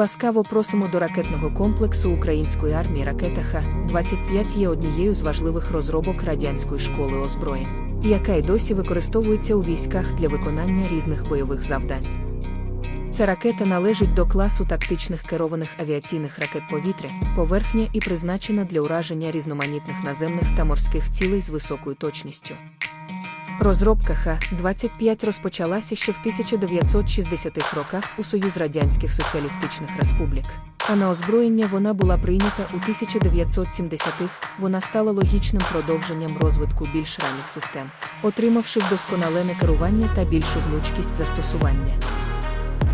Ласкаво просимо до ракетного комплексу української армії ракета Х-25 є однією з важливих розробок радянської школи озброєнь, яка й досі використовується у військах для виконання різних бойових завдань. Ця ракета належить до класу тактичних керованих авіаційних ракет повітря, поверхня і призначена для ураження різноманітних наземних та морських цілей з високою точністю. Розробка Х-25 розпочалася ще в 1960-х роках у Союз Радянських Соціалістичних Республік. А на озброєння вона була прийнята у 1970-х, вона стала логічним продовженням розвитку більш ранніх систем, отримавши вдосконалене керування та більшу гнучкість застосування.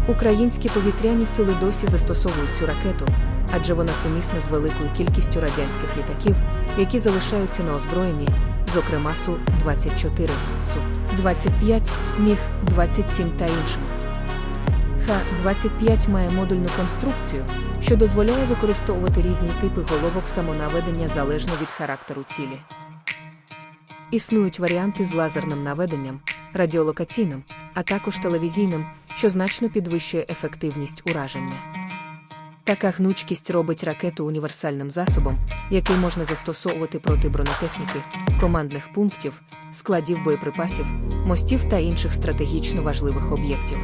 Українські повітряні сили досі застосовують цю ракету, адже вона сумісна з великою кількістю радянських літаків, які залишаються на озброєнні, зокрема Су-24, Су-25, Міг-27 та іншими. Х-25 має модульну конструкцію, що дозволяє використовувати різні типи головок самонаведення залежно від характеру цілі. Існують варіанти з лазерним наведенням, радіолокаційним, а також телевізійним, що значно підвищує ефективність ураження. Така гнучкість робить ракету універсальним засобом, який можна застосовувати проти бронетехніки, командних пунктів, складів боєприпасів, мостів та інших стратегічно важливих об'єктів.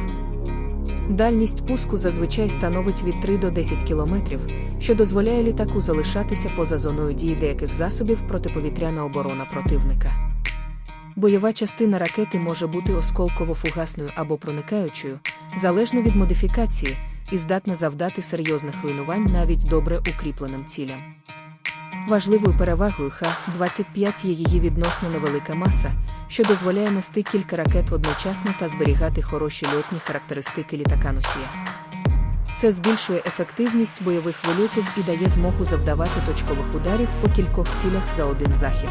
Дальність пуску зазвичай становить від 3 до 10 кілометрів, що дозволяє літаку залишатися поза зоною дії деяких засобів протиповітряна оборона противника. Бойова частина ракети може бути осколково-фугасною або проникаючою, залежно від модифікації, і здатна завдати серйозних руйнувань навіть добре укріпленим цілям. Важливою перевагою Х-25 є її відносно невелика маса, що дозволяє нести кілька ракет одночасно та зберігати хороші льотні характеристики літака носія. Це збільшує ефективність бойових вильотів і дає змогу завдавати точкових ударів по кількох цілях за один захід.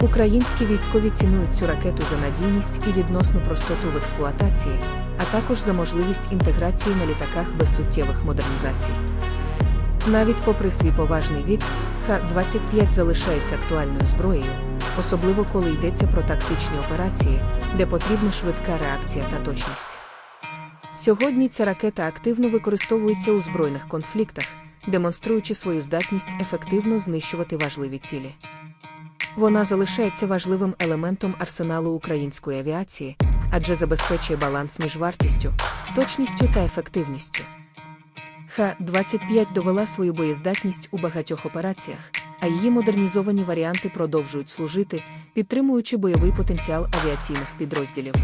Українські військові цінують цю ракету за надійність і відносну простоту в експлуатації, а також за можливість інтеграції на літаках без суттєвих модернізацій. Навіть попри свій поважний вік, Х-25 залишається актуальною зброєю, особливо коли йдеться про тактичні операції, де потрібна швидка реакція та точність. Сьогодні ця ракета активно використовується у збройних конфліктах, демонструючи свою здатність ефективно знищувати важливі цілі. Вона залишається важливим елементом арсеналу української авіації, адже забезпечує баланс між вартістю, точністю та ефективністю. Х-25 довела свою боєздатність у багатьох операціях, а її модернізовані варіанти продовжують служити, підтримуючи бойовий потенціал авіаційних підрозділів.